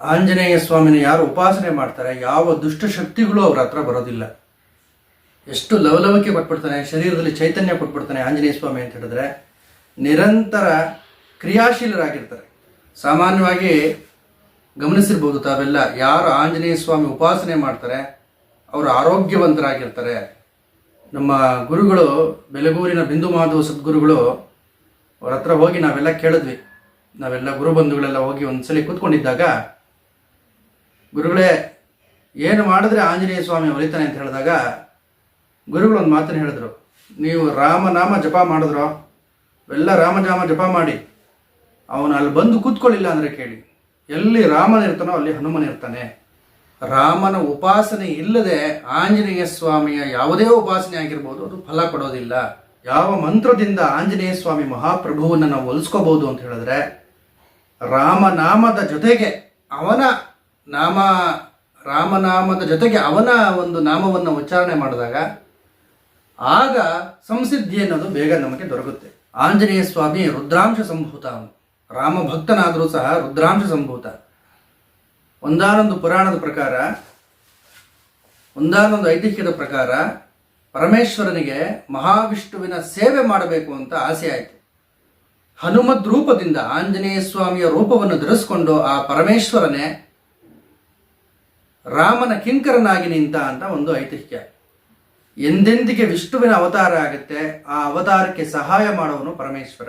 ಆಂಜನೇಯ ಸ್ವಾಮಿನ ಯಾರು ಉಪಾಸನೆ ಮಾಡ್ತಾರೆ, ಯಾವ ದುಷ್ಟಶಕ್ತಿಗಳು ಅವ್ರ ಹತ್ರ ಬರೋದಿಲ್ಲ. ಎಷ್ಟು ಲವಲವಿಕೆ ಕೊಟ್ಬಿಡ್ತಾನೆ, ಶರೀರದಲ್ಲಿ ಚೈತನ್ಯ ಕೊಟ್ಬಿಡ್ತಾನೆ ಆಂಜನೇಯ ಸ್ವಾಮಿ ಅಂತ ಹೇಳಿದ್ರೆ, ನಿರಂತರ ಕ್ರಿಯಾಶೀಲರಾಗಿರ್ತಾರೆ. ಸಾಮಾನ್ಯವಾಗಿ ಗಮನಿಸಿರ್ಬೋದು ತಾವೆಲ್ಲ, ಯಾರು ಆಂಜನೇಯ ಸ್ವಾಮಿ ಉಪಾಸನೆ ಮಾಡ್ತಾರೆ, ಅವರು ಆರೋಗ್ಯವಂತರಾಗಿರ್ತಾರೆ. ನಮ್ಮ ಗುರುಗಳು, ಬೆಲಗೂರಿನ ಬಿಂದು ಮಾಧವ ಸದ್ಗುರುಗಳು, ಅವ್ರ ಹತ್ರ ಹೋಗಿ ನಾವೆಲ್ಲ ಕೇಳಿದ್ವಿ. ನಾವೆಲ್ಲ ಗುರುಬಂಧುಗಳೆಲ್ಲ ಹೋಗಿ ಒಂದ್ಸಲಿ ಕೂತ್ಕೊಂಡಿದ್ದಾಗ ಗುರುಗಳೇ, ಏನು ಮಾಡಿದ್ರೆ ಆಂಜನೇಯ ಸ್ವಾಮಿ ಒಲಿತಾನೆ ಅಂತ ಹೇಳಿದಾಗ ಗುರುಗಳು ಒಂದು ಮಾತನ್ನು ಹೇಳಿದ್ರು. ನೀವು ರಾಮನಾಮ ಜಪ ಮಾಡಿದ್ರು, ಎಲ್ಲ ರಾಮನಾಮ ಜಪ ಮಾಡಿ, ಅವನು ಅಲ್ಲಿ ಬಂದು ಕೂತ್ಕೊಳ್ಳಿಲ್ಲ ಅಂದರೆ ಕೇಳಿ. ಎಲ್ಲಿ ರಾಮನ ಇರ್ತಾನೋ ಅಲ್ಲಿ ಹನುಮನ್ ಇರ್ತಾನೆ. ರಾಮನ ಉಪಾಸನೆ ಇಲ್ಲದೆ ಆಂಜನೇಯ ಸ್ವಾಮಿಯ ಯಾವುದೇ ಉಪಾಸನೆ ಆಗಿರ್ಬೋದು, ಅದು ಫಲ ಕೊಡೋದಿಲ್ಲ. ಯಾವ ಮಂತ್ರದಿಂದ ಆಂಜನೇಯ ಸ್ವಾಮಿ ಮಹಾಪ್ರಭುವನ್ನು ನಾವು ಒಲಿಸ್ಕೋಬಹುದು ಅಂತ ಹೇಳಿದ್ರೆ, ರಾಮನಾಮದ ಜೊತೆಗೆ ಅವನ ನಾಮ ರಾಮನಾಮದ ಜೊತೆಗೆ ಅವನ ಒಂದು ನಾಮವನ್ನು ಉಚ್ಚಾರಣೆ ಮಾಡಿದಾಗ ಆಗ ಸಂಸಿದ್ಧಿ ಅನ್ನೋದು ಬೇಗ ನಮಗೆ ದೊರಕುತ್ತೆ. ಆಂಜನೇಯ ಸ್ವಾಮಿ ರುದ್ರಾಂಶ ಸಂಭೂತ. ಅವನು ರಾಮ ಭಕ್ತನಾದರೂ ಸಹ ರುದ್ರಾಂಶ ಸಂಭೂತ. ಒಂದಾನೊಂದು ಪುರಾಣದ ಪ್ರಕಾರ, ಒಂದಾನೊಂದು ಐತಿಹ್ಯದ ಪ್ರಕಾರ ಪರಮೇಶ್ವರನಿಗೆ ಮಹಾವಿಷ್ಣುವಿನ ಸೇವೆ ಮಾಡಬೇಕು ಅಂತ ಆಸೆ ಆಯಿತು. ಹನುಮದ್ ರೂಪದಿಂದ ಆಂಜನೇಯ ಸ್ವಾಮಿಯ ರೂಪವನ್ನು ಧರಿಸಿಕೊಂಡು ಆ ಪರಮೇಶ್ವರನೇ ರಾಮನ ಕಿಂಕರನಾಗಿ ನಿಂತ ಅಂತ ಒಂದು ಐತಿಹ್ಯ. ಎಂದೆಂದಿಗೆ ವಿಷ್ಣುವಿನ ಅವತಾರ ಆಗುತ್ತೆ, ಆ ಅವತಾರಕ್ಕೆ ಸಹಾಯ ಮಾಡುವನು ಪರಮೇಶ್ವರ.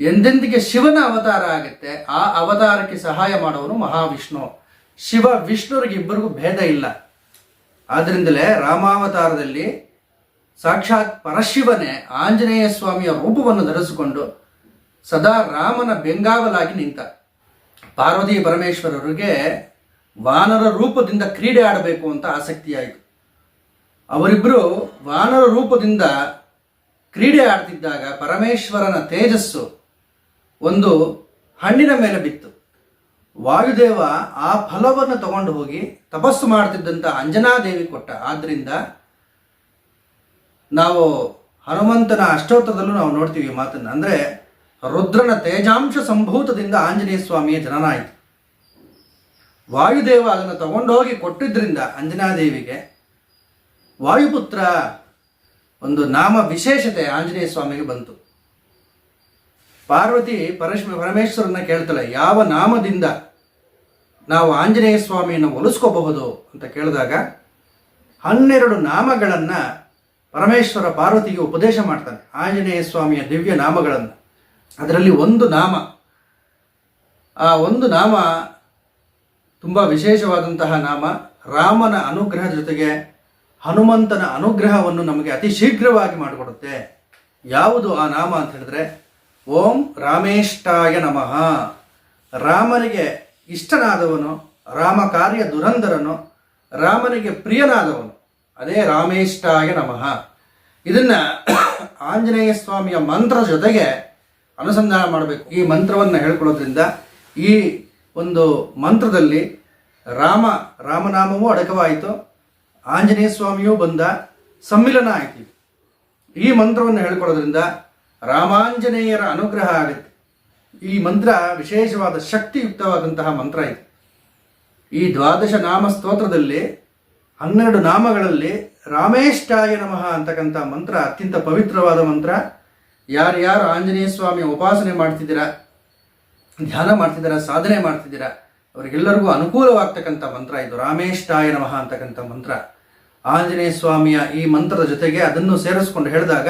ಎಂದೆಂದಿಗೆ ಶಿವನ ಅವತಾರ ಆಗುತ್ತೆ, ಆ ಅವತಾರಕ್ಕೆ ಸಹಾಯ ಮಾಡುವನು ಮಹಾವಿಷ್ಣು. ಶಿವ ವಿಷ್ಣುವರಿಗೆ ಇಬ್ಬರಿಗೂ ಭೇದ ಇಲ್ಲ. ಆದ್ರಿಂದಲೇ ರಾಮಾವತಾರದಲ್ಲಿ ಸಾಕ್ಷಾತ್ ಪರಶಿವನೇ ಆಂಜನೇಯ ಸ್ವಾಮಿಯ ರೂಪವನ್ನು ಧರಿಸಿಕೊಂಡು ಸದಾ ರಾಮನ ಬೆಂಗಾವಲಾಗಿ ನಿಂತ. ಪಾರ್ವತಿ ಪರಮೇಶ್ವರರಿಗೆ ವಾನರ ರೂಪದಿಂದ ಕ್ರೀಡೆ ಆಡಬೇಕು ಅಂತ ಆಸಕ್ತಿಯಾಯಿತು. ಅವರಿಬ್ಬರು ವಾನರ ರೂಪದಿಂದ ಕ್ರೀಡೆ ಆಡ್ತಿದ್ದಾಗ ಪರಮೇಶ್ವರನ ತೇಜಸ್ಸು ಒಂದು ಹಣ್ಣಿನ ಮೇಲೆ ಬಿತ್ತು. ವಾಯುದೇವ ಆ ಫಲವನ್ನು ತಗೊಂಡು ಹೋಗಿ ತಪಸ್ಸು ಮಾಡ್ತಿದ್ದಂಥ ಅಂಜನಾದೇವಿ ಕೊಟ್ಟ. ಆದ್ದರಿಂದ ನಾವು ಹನುಮಂತನ ಅಷ್ಟೋತ್ತರದಲ್ಲೂ ನಾವು ನೋಡ್ತೀವಿ ಮಾತನ್ನು. ಅಂದರೆ ರುದ್ರನ ತೇಜಾಂಶ ಸಂಭೂತದಿಂದ ಆಂಜನೇಯ ಸ್ವಾಮಿಯ ಜನನ ಆಯಿತು ವಾಯುದೇವ ಅದನ್ನು ತಗೊಂಡೋಗಿ ಕೊಟ್ಟಿದ್ದರಿಂದ ಅಂಜನಾದೇವಿಗೆ ವಾಯುಪುತ್ರ ಒಂದು ನಾಮ ವಿಶೇಷತೆ ಆಂಜನೇಯ ಸ್ವಾಮಿಗೆ ಬಂತು. ಪಾರ್ವತಿ ಪರಶ್, ಪರಮೇಶ್ವರನ್ನ ಕೇಳ್ತಾಳೆ, ಯಾವ ನಾಮದಿಂದ ನಾವು ಆಂಜನೇಯ ಸ್ವಾಮಿಯನ್ನು ಒಲಿಸ್ಕೋಬಹುದು ಅಂತ ಕೇಳಿದಾಗ ಹನ್ನೆರಡು ನಾಮಗಳನ್ನು ಪರಮೇಶ್ವರ ಪಾರ್ವತಿಗೆ ಉಪದೇಶ ಮಾಡ್ತಾನೆ, ಆಂಜನೇಯ ಸ್ವಾಮಿಯ ದಿವ್ಯ ನಾಮಗಳನ್ನು. ಅದರಲ್ಲಿ ಒಂದು ನಾಮ, ಆ ಒಂದು ನಾಮ ತುಂಬ ವಿಶೇಷವಾದಂತಹ ನಾಮ ರಾಮನ ಅನುಗ್ರಹದ ಜೊತೆಗೆ ಹನುಮಂತನ ಅನುಗ್ರಹವನ್ನು ನಮಗೆ ಅತಿ ಶೀಘ್ರವಾಗಿ ಮಾಡಿಕೊಡುತ್ತೆ. ಯಾವುದು ಆ ನಾಮ ಅಂತ ಹೇಳಿದ್ರೆ, ಓಂ ರಾಮೇಷ್ಟಾಯ ನಮಃ. ರಾಮನಿಗೆ ಇಷ್ಟನಾದವನು, ರಾಮ ಕಾರ್ಯ ದುರಂಧರನು ರಾಮನಿಗೆ ಪ್ರಿಯನಾದವನು, ಅದೇ ರಾಮೇಷ್ಟಾಯ ನಮಃ. ಇದನ್ನ ಆಂಜನೇಯ ಸ್ವಾಮಿಯ ಮಂತ್ರ ಜೊತೆಗೆ ಅನುಸಂಧಾನ ಮಾಡಬೇಕು. ಈ ಮಂತ್ರವನ್ನು ಹೇಳ್ಕೊಳ್ಳೋದ್ರಿಂದ ಈ ಒಂದು ಮಂತ್ರದಲ್ಲಿ ರಾಮ, ರಾಮನಾಮವೂ ಅಡಕವಾಯಿತು. ಆಂಜನೇಯ ಸ್ವಾಮಿಯೂ ಬಂದ, ಸಮ್ಮಿಲನ ಆಯಿತು. ಈ ಮಂತ್ರವನ್ನು ಹೇಳ್ಕೊಳ್ಳೋದ್ರಿಂದ ರಾಮಾಂಜನೇಯರ ಅನುಗ್ರಹ ಆಗುತ್ತೆ. ಈ ಮಂತ್ರ ವಿಶೇಷವಾದ ಶಕ್ತಿಯುಕ್ತವಾದಂತಹ ಮಂತ್ರ ಇದು. ಈ ದ್ವಾದಶ ನಾಮ ಸ್ತೋತ್ರದಲ್ಲಿ ಹನ್ನೆರಡು ನಾಮಗಳಲ್ಲಿ ರಾಮೇಷ್ಠಾಯ ನಮಃ ಅಂತಕ್ಕಂಥ ಮಂತ್ರ ಅತ್ಯಂತ ಪವಿತ್ರವಾದ ಮಂತ್ರ. ಯಾರ್ಯಾರು ಆಂಜನೇಯ ಸ್ವಾಮಿ ಉಪಾಸನೆ ಮಾಡ್ತಿದ್ದೀರಾ ಧ್ಯಾನ ಮಾಡ್ತಿದ್ದೀರಾ, ಸಾಧನೆ ಮಾಡ್ತಿದ್ದೀರಾ, ಅವರಿಗೆಲ್ಲರಿಗೂ ಅನುಕೂಲವಾಗ್ತಕ್ಕಂಥ ಮಂತ್ರ ಇದು. ರಾಮೇಷ್ಟಾಯ ನಮಃ ಅಂತಕ್ಕಂಥ ಮಂತ್ರ. ಆಂಜನೇಯ ಸ್ವಾಮಿಯ ಈ ಮಂತ್ರದ ಜೊತೆಗೆ ಅದನ್ನು ಸೇರಿಸ್ಕೊಂಡು ಹೇಳಿದಾಗ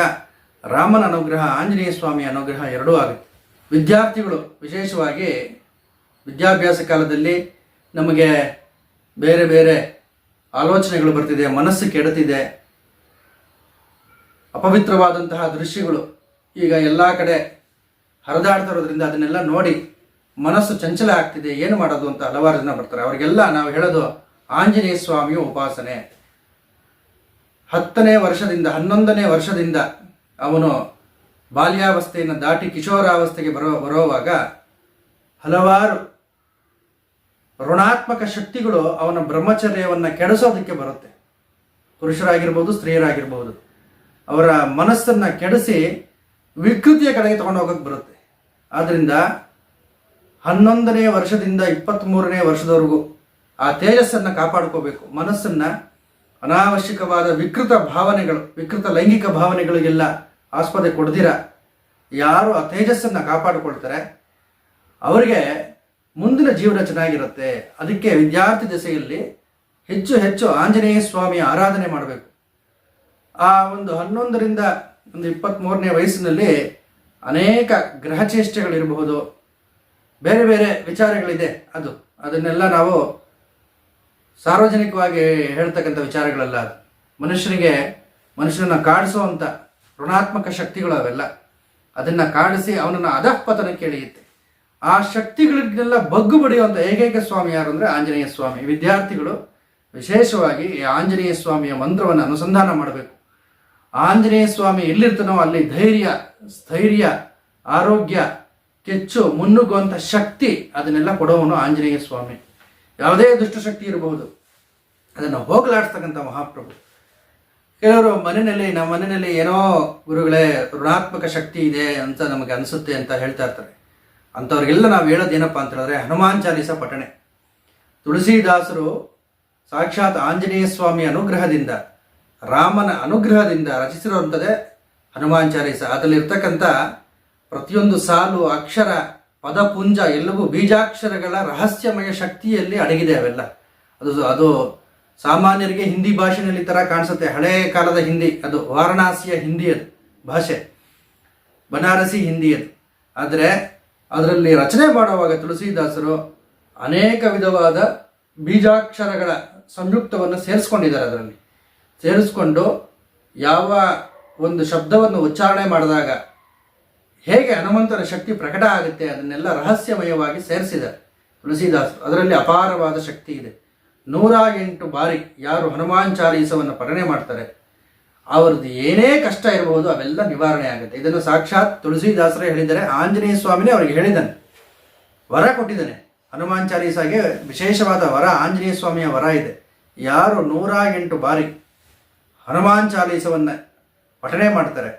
ರಾಮನ ಅನುಗ್ರಹ, ಆಂಜನೇಯ ಸ್ವಾಮಿಯ ಅನುಗ್ರಹ ಎರಡೂ ಆಗುತ್ತೆ. ವಿದ್ಯಾರ್ಥಿಗಳು, ವಿಶೇಷವಾಗಿ ವಿದ್ಯಾಭ್ಯಾಸ ಕಾಲದಲ್ಲಿ ನಮಗೆ ಬೇರೆ ಬೇರೆ ಆಲೋಚನೆಗಳು ಬರ್ತಿದೆ, ಮನಸ್ಸು ಕೆಡುತ್ತಿದೆ. ಅಪವಿತ್ರವಾದಂತಹ ದೃಶ್ಯಗಳು ಈಗ ಎಲ್ಲ ಕಡೆ ಹರಿದಾಡ್ತಾ ಇರೋದ್ರಿಂದ ಅದನ್ನೆಲ್ಲ ನೋಡಿ ಮನಸ್ಸು ಚಂಚಲ ಆಗ್ತಿದೆ, ಏನು ಮಾಡೋದು ಅಂತ ಹಲವಾರು ಜನ ಬರ್ತಾರೆ. ಅವರಿಗೆಲ್ಲ ನಾವು ಹೇಳೋದು ಆಂಜನೇಯ ಸ್ವಾಮಿಯ ಉಪಾಸನೆ. ಹತ್ತನೇ ವರ್ಷದಿಂದ, ಹನ್ನೊಂದನೇ ವರ್ಷದಿಂದ ಅವನು ಬಾಲ್ಯಾವಸ್ಥೆಯನ್ನು ದಾಟಿ ಕಿಶೋರಾವಸ್ಥೆಗೆ ಬರೋ, ಬರೋವಾಗ ಹಲವಾರು ಋಣಾತ್ಮಕ ಶಕ್ತಿಗಳು ಅವನ ಬ್ರಹ್ಮಚರ್ಯವನ್ನು ಕೆಡಿಸೋದಕ್ಕೆ ಬರುತ್ತೆ. ಪುರುಷರಾಗಿರ್ಬೋದು, ಸ್ತ್ರೀಯರಾಗಿರ್ಬೋದು. ಅವರ ಮನಸ್ಸನ್ನು ಕೆಡಿಸಿ ವಿಕೃತಿಯ ಕಡೆಗೆ ತಗೊಂಡು ಹೋಗೋಕ್ಕೆ ಬರುತ್ತೆ. ಆದ್ದರಿಂದ ಹನ್ನೊಂದನೇ ವರ್ಷದಿಂದ ಇಪ್ಪತ್ತ್ಮೂರನೇ ವರ್ಷದವರೆಗೂ ಆ ತೇಜಸ್ಸನ್ನು ಕಾಪಾಡ್ಕೋಬೇಕು. ಮನಸ್ಸನ್ನು ಅನಾವಶ್ಯಕವಾದ ವಿಕೃತ ಭಾವನೆಗಳು, ವಿಕೃತ ಲೈಂಗಿಕ ಭಾವನೆಗಳಿಗೆಲ್ಲ ಆಸ್ಪದೆ ಕೊಡ್ದಿರ. ಯಾರು ಆ ತೇಜಸ್ಸನ್ನು ಕಾಪಾಡಿಕೊಳ್ತಾರೆ, ಅವರಿಗೆ ಮುಂದಿನ ಜೀವನ ಚೆನ್ನಾಗಿರುತ್ತೆ. ಅದಕ್ಕೆ ವಿದ್ಯಾರ್ಥಿ ದೆಸೆಯಲ್ಲಿ ಹೆಚ್ಚು ಹೆಚ್ಚು ಆಂಜನೇಯ ಸ್ವಾಮಿಯ ಆರಾಧನೆ ಮಾಡಬೇಕು. ಆ ಒಂದು ಹನ್ನೊಂದರಿಂದ ಒಂದು ಇಪ್ಪತ್ತ್ಮೂರನೇ ವಯಸ್ಸಿನಲ್ಲಿ ಅನೇಕ ಗ್ರಹಚೇಷ್ಟೆಗಳಿರಬಹುದು ಬೇರೆ ಬೇರೆ ವಿಚಾರಗಳಿದೆ ಅದು. ಅದನ್ನೆಲ್ಲ ನಾವು ಸಾರ್ವಜನಿಕವಾಗಿ ಹೇಳ್ತಕ್ಕಂಥ ವಿಚಾರಗಳಲ್ಲ ಅದು. ಮನುಷ್ಯನಿಗೆ ಮನುಷ್ಯನನ್ನು ಕಾಡಿಸುವಂಥ ಋಣಾತ್ಮಕ ಶಕ್ತಿಗಳು ಅವೆಲ್ಲ. ಅದನ್ನು ಕಾಡಿಸಿ ಅವನನ್ನು ಅಧಃಪತನಕ್ಕೆ ಕೇಳಿಯುತ್ತೆ ಆ ಶಕ್ತಿಗಳಿಗೆಲ್ಲ ಬಗ್ಗು ಬಡಿಯುವಂಥ ಏಕೈಕ ಸ್ವಾಮಿ ಯಾರು ಅಂದರೆ ಆಂಜನೇಯ ಸ್ವಾಮಿ. ವಿದ್ಯಾರ್ಥಿಗಳು ವಿಶೇಷವಾಗಿ ಈ ಆಂಜನೇಯ ಸ್ವಾಮಿಯ ಮಂತ್ರವನ್ನು ಅನುಸಂಧಾನ ಮಾಡಬೇಕು. ಆಂಜನೇಯ ಸ್ವಾಮಿ ಎಲ್ಲಿರ್ತಾನೋ ಅಲ್ಲಿ ಧೈರ್ಯ, ಸ್ಥೈರ್ಯ, ಆರೋಗ್ಯ ಕೆಚ್ಚು ಮುನ್ನುಗ್ಗುವಂಥ ಶಕ್ತಿ ಅದನ್ನೆಲ್ಲ ಕೊಡೋವನು ಆಂಜನೇಯ ಸ್ವಾಮಿ. ಯಾವುದೇ ದುಷ್ಟಶಕ್ತಿ ಇರಬಹುದು. ಅದನ್ನು ಹೋಗಲಾಡಿಸ್ತಕ್ಕಂಥ ಮಹಾಪ್ರಭು. ಕೆಲವರು, ಮನೆಯಲ್ಲಿ, ನಮ್ಮ ಮನೆಯಲ್ಲಿ ಏನೋ ಗುರುಗಳೇ, ಋಣಾತ್ಮಕ ಶಕ್ತಿ ಇದೆ ಅಂತ ನಮಗೆ ಅನಿಸುತ್ತೆ ಅಂತ ಹೇಳ್ತಾ ಇರ್ತಾರೆ. ಅಂಥವ್ರಿಗೆಲ್ಲ ನಾವು ಹೇಳೋದು ಏನಪ್ಪ ಅಂತ ಹೇಳಿದ್ರೆ, ಹನುಮಾನ್ ಚಾಲೀಸ ಪಠಣೆ. ತುಳಸಿದಾಸರು ಸಾಕ್ಷಾತ್ ಆಂಜನೇಯ ಸ್ವಾಮಿ ಅನುಗ್ರಹದಿಂದ, ರಾಮನ ಅನುಗ್ರಹದಿಂದ ರಚಿಸಿರುವಂಥದ್ದೇ ಹನುಮಾನ್ ಚಾಲೀಸ. ಅದರಲ್ಲಿರ್ತಕ್ಕಂಥ ಪ್ರತಿಯೊಂದು ಸಾಲು, ಅಕ್ಷರ, ಪದಪುಂಜ ಎಲ್ಲವೂ ಬೀಜಾಕ್ಷರಗಳ ರಹಸ್ಯಮಯ ಶಕ್ತಿಯಲ್ಲಿ ಅಡಗಿದೆ ಅವೆಲ್ಲ. ಅದು ಅದು ಸಾಮಾನ್ಯರಿಗೆ ಹಿಂದಿ ಭಾಷೆಯಲ್ಲಿ ಥರ ಕಾಣಿಸುತ್ತೆ. ಹಳೆಯ ಕಾಲದ ಹಿಂದಿ, ಅದು ವಾರಣಾಸಿಯ ಹಿಂದಿ ಅದು ಭಾಷೆ. ಬನಾರಸಿ ಹಿಂದಿ ಅದು ಆದರೆ ಅದರಲ್ಲಿ ರಚನೆ ಮಾಡುವಾಗ ತುಳಸಿದಾಸರು ಅನೇಕ ವಿಧವಾದ ಬೀಜಾಕ್ಷರಗಳ ಸಂಯುಕ್ತವನ್ನು ಸೇರಿಸ್ಕೊಂಡಿದ್ದಾರೆ ಅದರಲ್ಲಿ. ಸೇರಿಸ್ಕೊಂಡು ಯಾವ ಒಂದು ಶಬ್ದವನ್ನು ಉಚ್ಚಾರಣೆ ಮಾಡಿದಾಗ ಹೇಗೆ ಹನುಮಂತರ ಶಕ್ತಿ ಪ್ರಕಟ ಆಗುತ್ತೆ ಅದನ್ನೆಲ್ಲ ರಹಸ್ಯಮಯವಾಗಿ ಸೇರಿಸಿದ್ದಾರೆ. ತುಳಸಿದಾಸರು, ಅದರಲ್ಲಿ ಅಪಾರವಾದ ಶಕ್ತಿ ಇದೆ. ನೂರ ಎಂಟು ಬಾರಿ ಯಾರು ಹನುಮಾನ್ ಚಾಲೀಸವನ್ನು ಪಠಣೆ ಮಾಡ್ತಾರೆ, ಅವ್ರದ್ದು ಏನೇ ಕಷ್ಟ ಇರಬಹುದು ಅವೆಲ್ಲ ನಿವಾರಣೆ ಆಗುತ್ತೆ. ಇದನ್ನು ಸಾಕ್ಷಾತ್ ತುಳಸಿದಾಸರೇ ಹೇಳಿದ್ದಾರೆ, ಆಂಜನೇಯ ಸ್ವಾಮಿನೇ ಅವರಿಗೆ ಹೇಳಿದ್ದಾನೆ. ವರ ಕೊಟ್ಟಿದ್ದಾನೆ. ಹನುಮಾನ್ ಚಾಲೀಸಾಗೆ ವಿಶೇಷವಾದ ವರ, ಆಂಜನೇಯ ಸ್ವಾಮಿಯ ವರ ಇದೆ. ಯಾರು ನೂರ ಎಂಟು ಬಾರಿ ಹನುಮಾನ್ ಚಾಲೀಸವನ್ನು ಪಠಣೆ ಮಾಡ್ತಾರೆ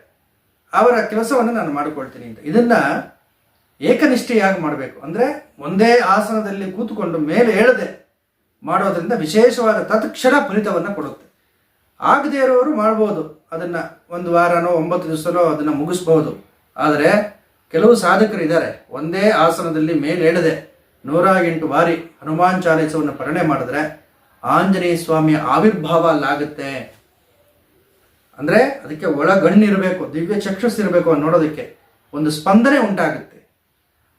ಅವರ ಕೆಲಸವನ್ನು ನಾನು ಮಾಡಿಕೊಳ್ತೀನಿ ಅಂತ. ಇದನ್ನ ಏಕನಿಷ್ಠೆಯಾಗಿ ಮಾಡಬೇಕು. ಅಂದರೆ ಒಂದೇ ಆಸನದಲ್ಲಿ ಕೂತುಕೊಂಡು ಮೇಲೆ ಹೇಳದೆ ಮಾಡೋದ್ರಿಂದ ವಿಶೇಷವಾದ ತತ್ಕ್ಷಣ ಫಲಿತವನ್ನು ಕೊಡುತ್ತೆ. ಆಗದೇ ಇರೋರು ಮಾಡ್ಬೋದು. ಅದನ್ನು ಒಂದು ವಾರನೋ, ಒಂಬತ್ತು ದಿವಸನೋ ಅದನ್ನು ಮುಗಿಸ್ಬೋದು. ಆದರೆ ಕೆಲವು ಸಾಧಕರು ಇದ್ದಾರೆ. ಒಂದೇ ಆಸನದಲ್ಲಿ ಮೇಲೆ ಹೇಳದೆ ನೂರ ಎಂಟು ಬಾರಿ ಹನುಮಾನ್ ಚಾಲೀಸವನ್ನು ಪರಣೆ ಮಾಡಿದ್ರೆ ಆಂಜನೇಯ ಸ್ವಾಮಿಯ ಆವಿರ್ಭಾವ ಅಲ್ಲಾಗುತ್ತೆ. ಅಂದರೆ ಅದಕ್ಕೆ ಒಳಗಣ್ಣಿರಬೇಕು, ದಿವ್ಯ ಚಕ್ಷಸ್ ಇರಬೇಕು ನೋಡೋದಕ್ಕೆ ಒಂದು ಸ್ಪಂದನೆ ಉಂಟಾಗುತ್ತೆ.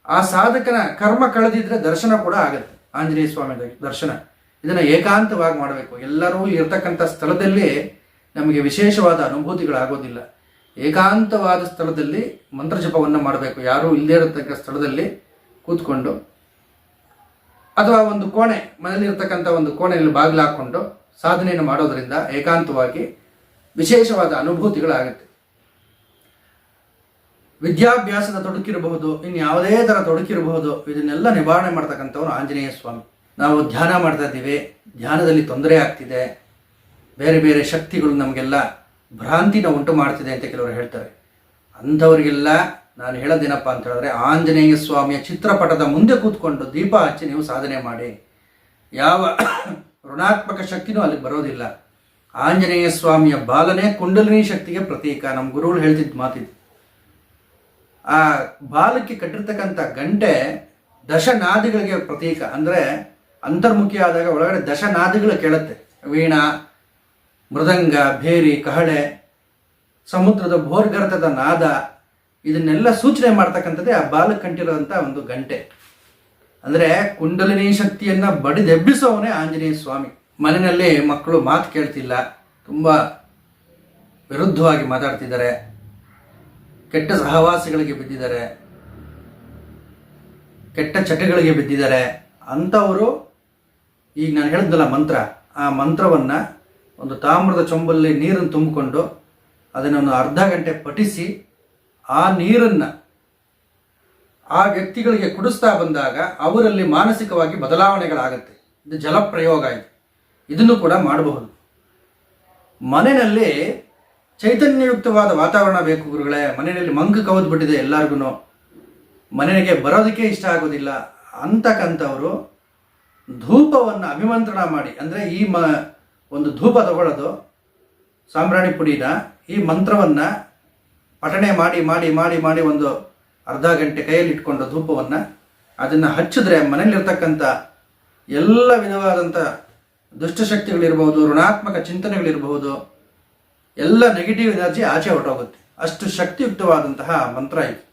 ಆ ಸಾಧಕನ ಕರ್ಮ ಕಳೆದಿದ್ರೆ ದರ್ಶನ ಕೂಡ ಆಗುತ್ತೆ. ಆಂಜನೇಯ ಸ್ವಾಮಿ ದರ್ಶನ. ಇದನ್ನು ಏಕಾಂತವಾಗಿ ಮಾಡಬೇಕು. ಎಲ್ಲರೂ ಇರತಕ್ಕಂಥ ಸ್ಥಳದಲ್ಲಿ ನಮಗೆ ವಿಶೇಷವಾದ ಅನುಭೂತಿಗಳಾಗೋದಿಲ್ಲ. ಏಕಾಂತವಾದ ಸ್ಥಳದಲ್ಲಿ ಮಂತ್ರಜಪವನ್ನು ಮಾಡಬೇಕು. ಯಾರೂ ಇಲ್ಲದೇ ಇರತಕ್ಕ ಸ್ಥಳದಲ್ಲಿ ಕೂತ್ಕೊಂಡು ಅಥವಾ ಒಂದು ಕೋಣೆ ಮನೇಲಿ ಇರ್ತಕ್ಕಂಥ ಒಂದು ಕೋಣೆಯಲ್ಲಿ ಬಾಗಿಲು ಹಾಕ್ಕೊಂಡು ಸಾಧನೆಯನ್ನು ಮಾಡೋದರಿಂದ ಏಕಾಂತವಾಗಿ ವಿಶೇಷವಾದ ಅನುಭೂತಿಗಳಾಗುತ್ತೆ. ವಿದ್ಯಾಭ್ಯಾಸದ ತೊಡಕಿರಬಹುದು ಇನ್ನು ಯಾವುದೇ ಥರ ತೊಡಕಿರಬಹುದು, ಇದನ್ನೆಲ್ಲ ನಿವಾರಣೆ ಮಾಡ್ತಕ್ಕಂಥವ್ರು ಆಂಜನೇಯ ಸ್ವಾಮಿ. ನಾವು ಧ್ಯಾನ ಮಾಡ್ತಾ ಇದ್ದೀವಿ, ಧ್ಯಾನದಲ್ಲಿ ತೊಂದರೆ ಆಗ್ತಿದೆ, ಬೇರೆ ಬೇರೆ ಶಕ್ತಿಗಳು ನಮಗೆಲ್ಲ ಭ್ರಾಂತಿನ ಉಂಟು ಮಾಡ್ತಿದೆ ಅಂತ ಕೆಲವರು ಹೇಳ್ತಾರೆ. ಅಂಥವರಿಗೆಲ್ಲ ನಾನು ಹೇಳೋದೇನಪ್ಪ ಅಂತ ಹೇಳಿದ್ರೆ, ಆಂಜನೇಯ ಸ್ವಾಮಿಯ ಚಿತ್ರಪಟದ ಮುಂದೆ ಕೂತ್ಕೊಂಡು ದೀಪ ಹಚ್ಚಿ ನೀವು ಸಾಧನೆ ಮಾಡಿ. ಯಾವ ಋಣಾತ್ಮಕ ಶಕ್ತಿನೂ ಅಲ್ಲಿಗೆ ಬರೋದಿಲ್ಲ. ಆಂಜನೇಯ ಸ್ವಾಮಿಯ ಬಾಲನೆ ಕುಂಡಲಿನಿ ಶಕ್ತಿಗೆ ಪ್ರತೀಕ. ನಮ್ಮ ಗುರುಗಳು ಹೇಳ್ತಿದ್ದ ಮಾತಿದ್ದು ಆ ಬಾಲಕ್ಕೆ ಕಟ್ಟಿರ್ತಕ್ಕಂಥ ಗಂಟೆ ದಶನಾದಿಗಳಿಗೆ ಪ್ರತೀಕ. ಅಂದರೆ ಅಂತರ್ಮುಖಿ ಆದಾಗ ಒಳಗಡೆ ದಶನಾದಿಗಳು ಕೇಳುತ್ತೆ. ವೀಣಾ, ಮೃದಂಗ, ಭೇರಿ, ಕಹಳೆ, ಸಮುದ್ರದ ಭೋರ್ಗರ್ತದ ನಾದ, ಇದನ್ನೆಲ್ಲ ಸೂಚನೆ ಮಾಡ್ತಕ್ಕಂಥದ್ದೇ ಆ ಬಾಲಕ್ಕೆ ಕಂಟಿರುವಂಥ ಒಂದು ಗಂಟೆ. ಅಂದರೆ ಕುಂಡಲಿನಿ ಶಕ್ತಿಯನ್ನು ಬಡಿದೆಬ್ಬಿಸೋವನೇ ಆಂಜನೇಯ ಸ್ವಾಮಿ. ಮನೆಯಲ್ಲಿ ಮಕ್ಕಳು ಮಾತು ಕೇಳ್ತಿಲ್ಲ. ತುಂಬ ವಿರುದ್ಧವಾಗಿ ಮಾತಾಡ್ತಿದ್ದಾರೆ. ಕೆಟ್ಟ ಸಹವಾಸಿಗಳಿಗೆ ಬಿದ್ದಿದ್ದಾರೆ. ಕೆಟ್ಟ ಚಟಗಳಿಗೆ ಬಿದ್ದಿದ್ದಾರೆ. ಅಂಥವರು ಈಗ ನಾನು ಹೇಳಿದ್ನಲ್ಲ ಮಂತ್ರ. ಆ ಮಂತ್ರವನ್ನು ಒಂದು ತಾಮ್ರದ ಚೊಂಬಲ್ಲಿ ನೀರನ್ನು ತುಂಬಿಕೊಂಡು ಅದನ್ನು ಅರ್ಧ ಗಂಟೆ ಪಠಿಸಿ ಆ ನೀರನ್ನು ಆ ವ್ಯಕ್ತಿಗಳಿಗೆ ಕುಡಿಸ್ತಾ ಬಂದಾಗ ಅವರಲ್ಲಿ ಮಾನಸಿಕವಾಗಿ ಬದಲಾವಣೆಗಳಾಗುತ್ತೆ. ಇದು ಜಲಪ್ರಯೋಗ ಇದು. ಇದನ್ನು ಕೂಡ ಮಾಡಬಹುದು. ಮನೆಯಲ್ಲಿ ಚೈತನ್ಯಯುಕ್ತವಾದ ವಾತಾವರಣ ಬೇಕು ಗುರುಗಳೇ. ಮನೆಯಲ್ಲಿ ಮಂಗು ಕವದ್ ಬಿಟ್ಟಿದೆ ಎಲ್ಲರಿಗೂ ಮನೆಗೆ ಬರೋದಕ್ಕೆ ಇಷ್ಟ ಆಗೋದಿಲ್ಲ. ಅಂತಕ್ಕಂಥವರು ಧೂಪವನ್ನು ಅಭಿಮಂತ್ರಣ ಮಾಡಿ. ಅಂದರೆ ಈ ಮ, ಒಂದು ಧೂಪ ತಗೊಳ್ಳೋದು ಸಾಂಬ್ರಾಣಿ ಪುಡಿನ ಈ ಮಂತ್ರವನ್ನು ಪಠಣೆ ಮಾಡಿ ಮಾಡಿ ಮಾಡಿ ಮಾಡಿ ಒಂದು ಅರ್ಧ ಗಂಟೆ ಕೈಯಲ್ಲಿ ಇಟ್ಕೊಂಡು ಧೂಪವನ್ನು ಅದನ್ನು ಹಚ್ಚಿದ್ರೆ ಮನೆಯಲ್ಲಿರ್ತಕ್ಕಂಥ ಎಲ್ಲ ವಿಧವಾದಂಥ ದುಷ್ಟಶಕ್ತಿಗಳಿರ್ಬೋದು ಋಣಾತ್ಮಕ ಚಿಂತನೆಗಳಿರಬಹುದು ಎಲ್ಲ ನೆಗೆಟಿವ್ ಎನರ್ಜಿ ಆಚೆ ಹೊರಟೋಗುತ್ತೆ. ಅಷ್ಟು ಶಕ್ತಿಯುಕ್ತವಾದಂತಹ ಮಂತ್ರ ಇದು.